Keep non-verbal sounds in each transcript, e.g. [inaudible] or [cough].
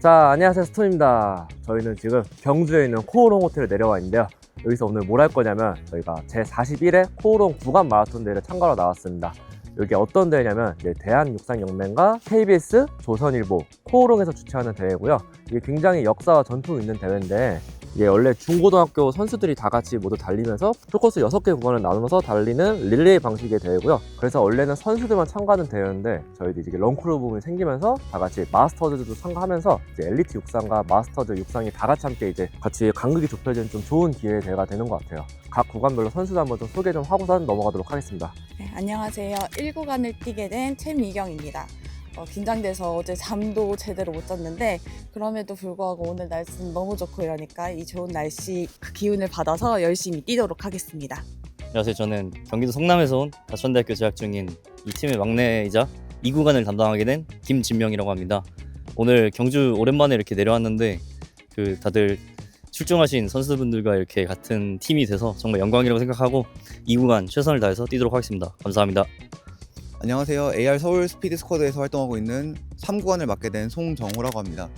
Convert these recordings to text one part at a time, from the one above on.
자, 안녕하세요. 스톤입니다. 저희는 지금 경주에 있는 코오롱 호텔에 내려와 있는데요. 여기서 오늘 뭘 할 거냐면 저희가 제41회 코오롱 구간 마라톤 대회를 참가로 나왔습니다. 여기 어떤 대회냐면 이제 대한육상연맹과 KBS, 조선일보, 코오롱에서 주최하는 대회고요. 이게 굉장히 역사와 전통이 있는 대회인데 이게 원래 중고등학교 선수들이 다 같이 모두 달리면서 풀코스 6개 구간을 나누면서 달리는 릴레이 방식의 대회고요. 그래서 원래는 선수들만 참가하는 대회였는데 저희도 이제 런크루 부분이 생기면서 다 같이 마스터즈도 참가하면서 이제 엘리트 육상과 마스터즈 육상이 다 같이 함께 이제 같이 간극이 좁혀진 좀 좋은 기회 대회가 되는 것 같아요. 각 구간별로 선수들 한번 좀 소개 좀 하고서 넘어가도록 하겠습니다. 네, 안녕하세요. 1구간을 뛰게 된 최미경입니다. 어, 긴장돼서 어제 잠도 제대로 못 잤는데 그럼에도 불구하고 오늘 날씨는 너무 좋고 이러니까 이 좋은 날씨 그 기운을 받아서 열심히 뛰도록 하겠습니다. 안녕하세요. 저는 경기도 성남에서 온 다천대학교 재학 중인 이 팀의 막내이자 2구간을 담당하게 된 김진명이라고 합니다. 오늘 경주 오랜만에 이렇게 내려왔는데 그 다들 출중하신 선수분들과 이렇게 같은 팀이 돼서 정말 영광이라고 생각하고 2구간 최선을 다해서 뛰도록 하겠습니다. 감사합니다. 안녕하세요. AR 서울 스피드 스쿼드에서 활동하고 있는 3구간을 맡게 된 송정호라고 합니다.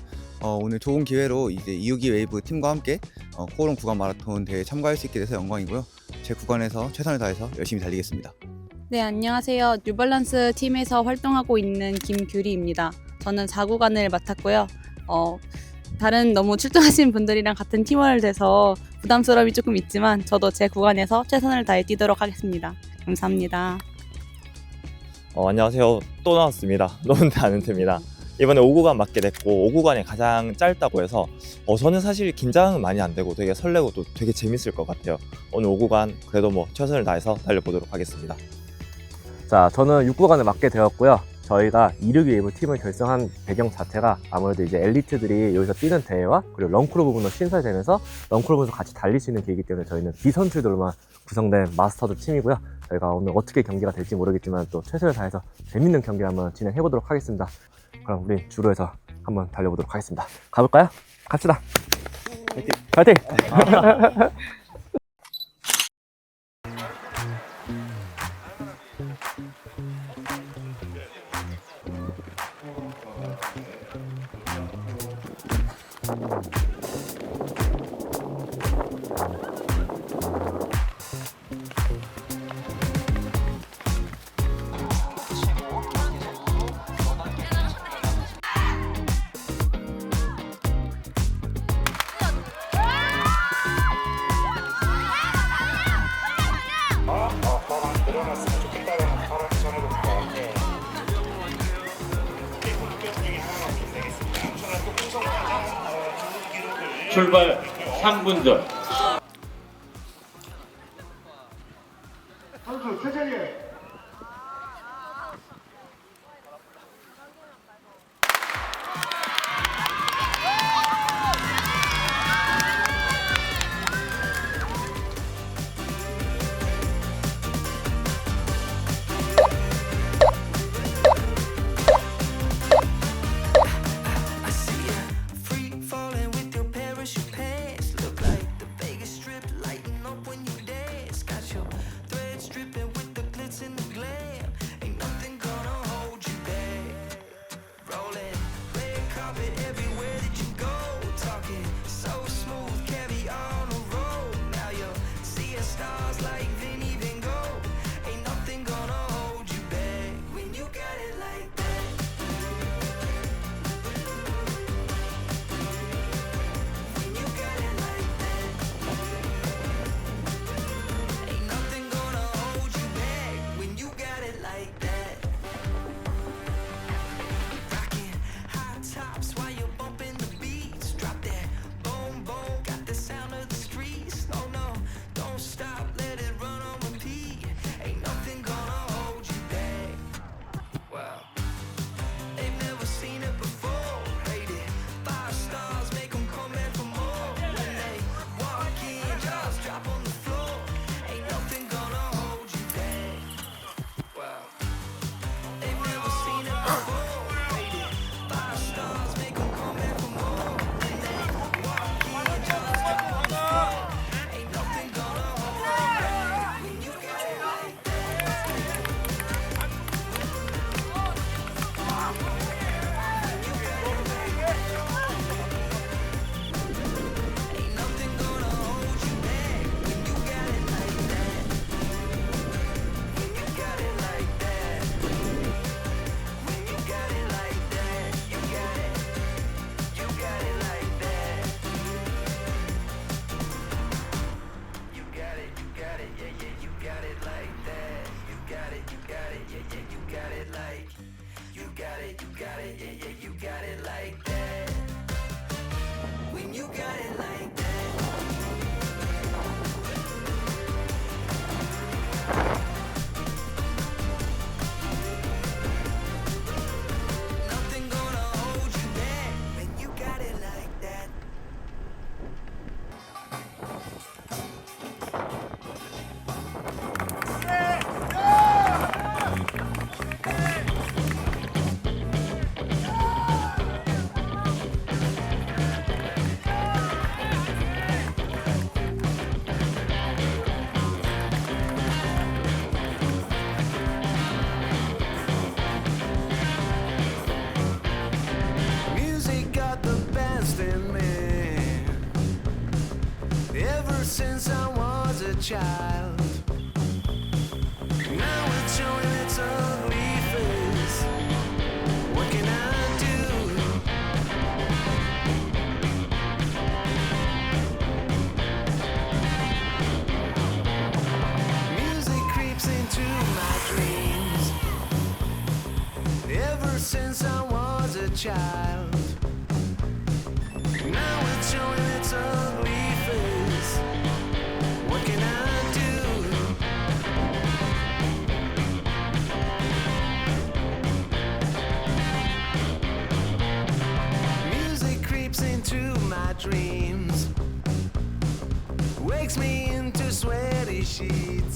어, 오늘 좋은 기회로 이제 이유기 웨이브 팀과 함께 어, 코오롱 구간 마라톤 대회에 참가할 수 있게 돼서 영광이고요. 제 구간에서 최선을 다해서 열심히 달리겠습니다. 네, 안녕하세요. 뉴발란스 팀에서 활동하고 있는 김규리입니다. 저는 4구간을 맡았고요. 어, 다른 너무 출중하신 분들이랑 같은 팀원을 돼서 부담스러움이 조금 있지만 저도 제 구간에서 최선을 다해 뛰도록 하겠습니다. 감사합니다. 어, 안녕하세요. 또 나왔습니다. [laughs] 노은태 아는태입니다. 이번에 5구간 맡게 됐고 5구간이 가장 짧다고 해서 어, 저는 사실 긴장은 많이 안 되고 되게 설레고 또 되게 재밌을 것 같아요. 오늘 5구간 그래도 뭐 최선을 다해서 달려보도록 하겠습니다. 자, 저는 6구간을 맡게 되었고요. 저희가 이르기 웨이브 팀을 결성한 배경 자체가 아무래도 이제 엘리트들이 여기서 뛰는 대회와 그리고 런크루 부분도 신설되면서 런크루 부분에서 같이 달릴 수 있는 기회이기 때문에 저희는 비선출들로만 구성된 마스터즈 팀이고요. 저희가 오늘 어떻게 경기가 될지 모르겠지만 또 최선을 다해서 재밌는 경기 한번 진행해 보도록 하겠습니다. 그럼 우리 주로에서 한번 달려보도록 하겠습니다. 가볼까요? 갑시다. 파이팅! 파이팅! [laughs] 출발 3분 전. 아 dreams wakes me into sweaty sheets.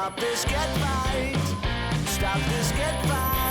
Stop this get fight. Stop this get fight.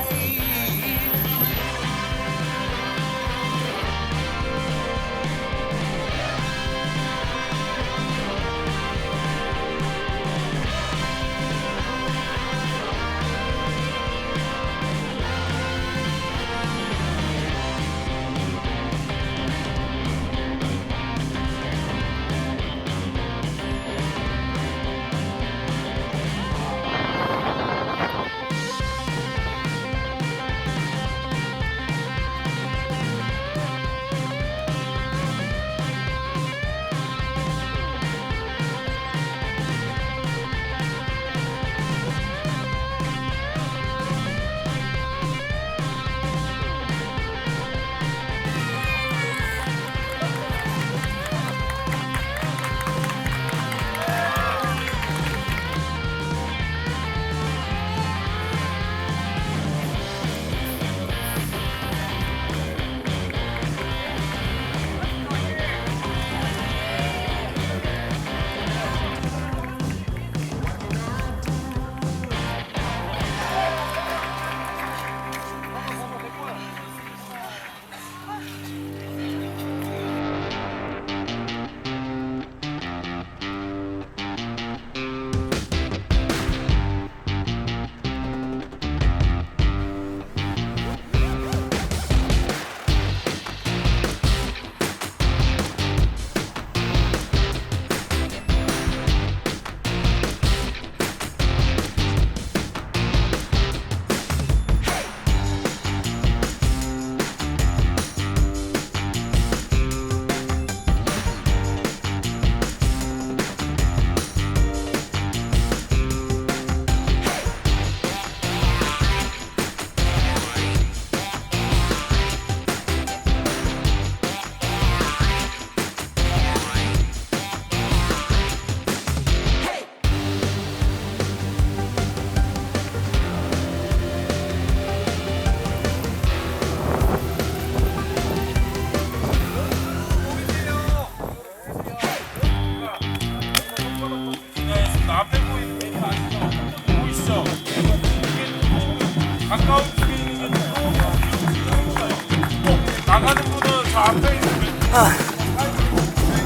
나가는 분은 저 앞에 있는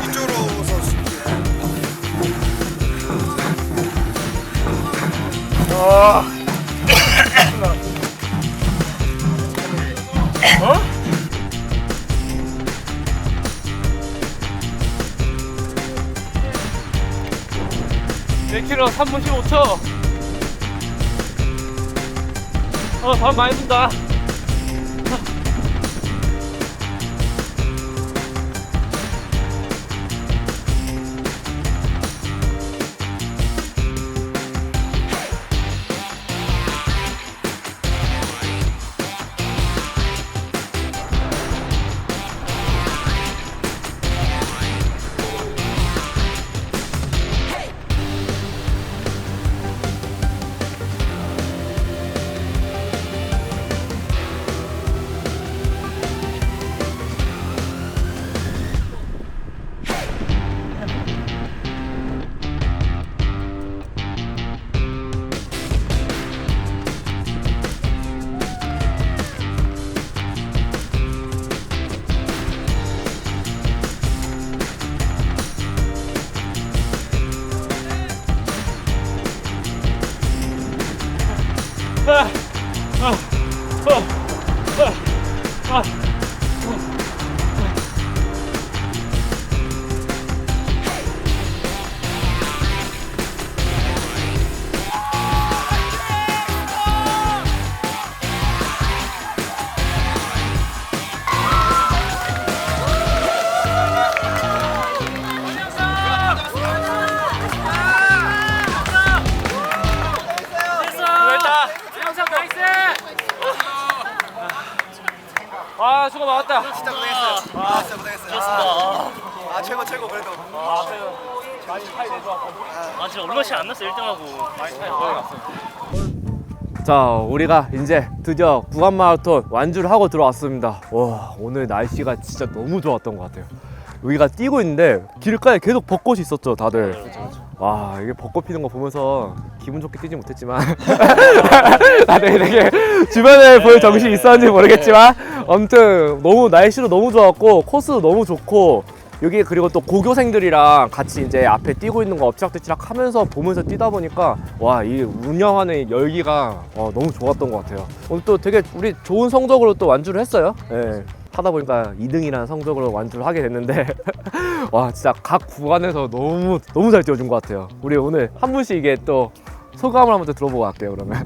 이쪽으로 서 아. 어? 내 k 로 3분 15초. 어, 밥 많이 든다. 자, 우리가 이제 드디어 구간 마라톤 완주를 하고 들어왔습니다. 와, 오늘 날씨가 진짜 너무 좋았던 것 같아요. 여기가 뛰고 있는데 길가에 계속 벚꽃이 있었죠, 다들. 와, 이게 벚꽃 피는 거 보면서 기분 좋게 뛰지 못했지만 [laughs] 다들 되게 주변에 볼 정신이 있었는지 모르겠지만 아무튼 너무 날씨도 너무 좋았고 코스도 너무 좋고 여기 그리고 또 고교생들이랑 같이 이제 앞에 뛰고 있는 거 엎치락뒤치락 하면서 보면서 뛰다 보니까 와 이 운영하는 열기가 어, 너무 좋았던 것 같아요. 오늘 또 되게 우리 좋은 성적으로 또 완주를 했어요. 예. 하다 보니까 2등이라는 성적으로 완주를 하게 됐는데 [laughs] 와 진짜 각 구간에서 너무 너무 잘 뛰어준 것 같아요. 우리 오늘 한 분씩 이게 또 소감을 한번 더 들어보고 갈게요 그러면.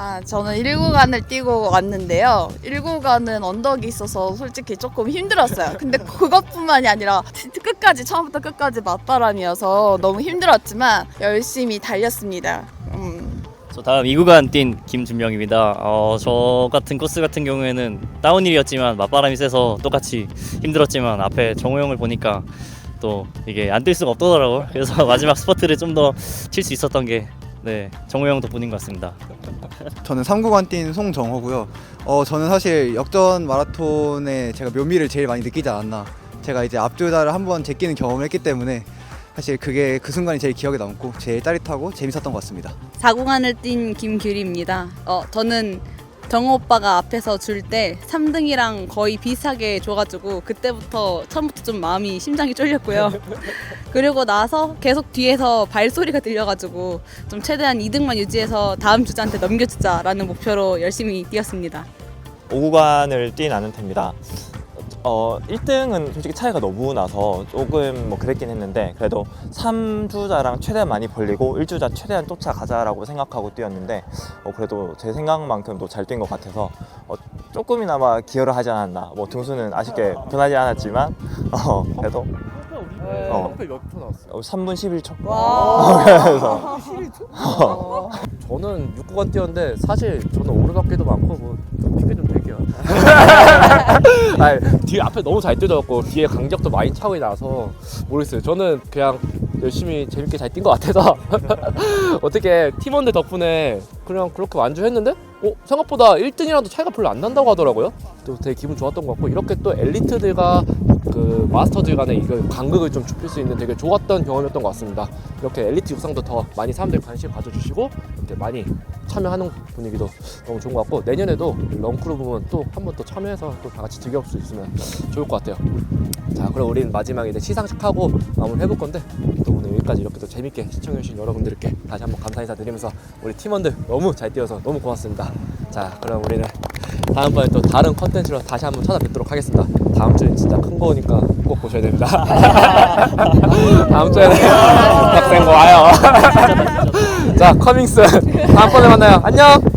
아, 저는 1구간을 뛰고 왔는데요. 1구간은 언덕이 있어서 솔직히 조금 힘들었어요. 근데 그것뿐만이 아니라 끝까지 처음부터 끝까지 맞바람이어서 너무 힘들었지만 열심히 달렸습니다. 음, 저 다음 2구간 뛴 김준명입니다. 어, 저 같은 코스 같은 경우에는 다운힐이었지만 맞바람이 세서 똑같이 힘들었지만 앞에 정우 형을 보니까 또 이게 안 뛸 수가 없더라고요. 그래서 [laughs] 마지막 스퍼트를 좀 더 칠 수 있었던 게 네, 정우 형 덕분인 것 같습니다. 저는 3구간 뛴 송정호고요. 어 저는 사실 역전 마라톤에 제가 묘미를 제일 많이 느끼지 않았나. 제가 이제 앞줄다를 한번 제끼는 경험을 했기 때문에 사실 그게 그 순간이 제일 기억에 남고 제일 짜릿하고 재밌었던 것 같습니다. 4구간을 뛴 김규리입니다. 어, 저는 정호 오빠가 앞에서 줄 때 3등이랑 거의 비슷하게 줘가지고 그때부터 처음부터 좀 마음이 심장이 쫄렸고요. [laughs] 그리고 나서 계속 뒤에서 발소리가 들려가지고 좀 최대한 2등만 유지해서 다음 주자한테 넘겨주자라는 목표로 열심히 뛰었습니다. 5구간을 뛴 아는테입니다. 어, 1등은 솔직히 차이가 너무 나서 조금 뭐 그랬긴 했는데 그래도 3주자랑 최대한 많이 벌리고 1주자 최대한 쫓아가자라고 생각하고 뛰었는데 어, 그래도 제 생각만큼도 잘 뛴 것 같아서 어, 조금이나마 기여를 하지 않았나 뭐 등수는 아쉽게 변하지 않았지만 어, 그래도 어. 몇초 나왔어요? 어, 3분 11초 와. 그래서 [laughs] 저는 6구간 뛰었는데 사실 저는 오르막길도 많고 뭐 핑계 좀 댈게요. [laughs] 아니, 뒤에 앞에 너무 잘 뛰어졌고 뒤에 강적도 많이 차고 나서 모르겠어요. 저는 그냥 열심히 재밌게 잘 뛴 것 같아서 [laughs] 어떻게 팀원들 덕분에 그냥 그렇게 완주했는데 어, 생각보다 1등이랑도 차이가 별로 안 난다고 하더라고요. 또 되게 기분 좋았던 것 같고 이렇게 또 엘리트들과 그 마스터들 간의 이거 간극을 좀 좁힐 수 있는 되게 좋았던 경험이었던 것 같습니다. 이렇게 엘리트 육상도 더 많이 사람들이 관심 가져주시고 이렇게 많이 참여하는 분위기도 너무 좋은 것 같고 내년에도 런크루 부분 또 한번더 참여해서 또 다 같이 즐겨볼 수 있으면 좋을 것 같아요. 자, 그럼 우리는 마지막에 이제 시상식 하고 마무리 해볼 건데 또 오늘 여기까지 이렇게 또 재밌게 시청해주신 여러분들께 다시 한번 감사 인사 드리면서 우리 팀원들 너무 잘 뛰어서 너무 고맙습니다. 자, 그럼 우리는 다음번에 또 다른 컨텐츠로 다시 한번 찾아뵙도록 하겠습니다. 다음 주엔 진짜 큰 거니까 꼭 보셔야 됩니다. [laughs] 다음 주에는 [laughs] 거 와요. [laughs] 자, 커밍스 다음번에 만나요. 안녕.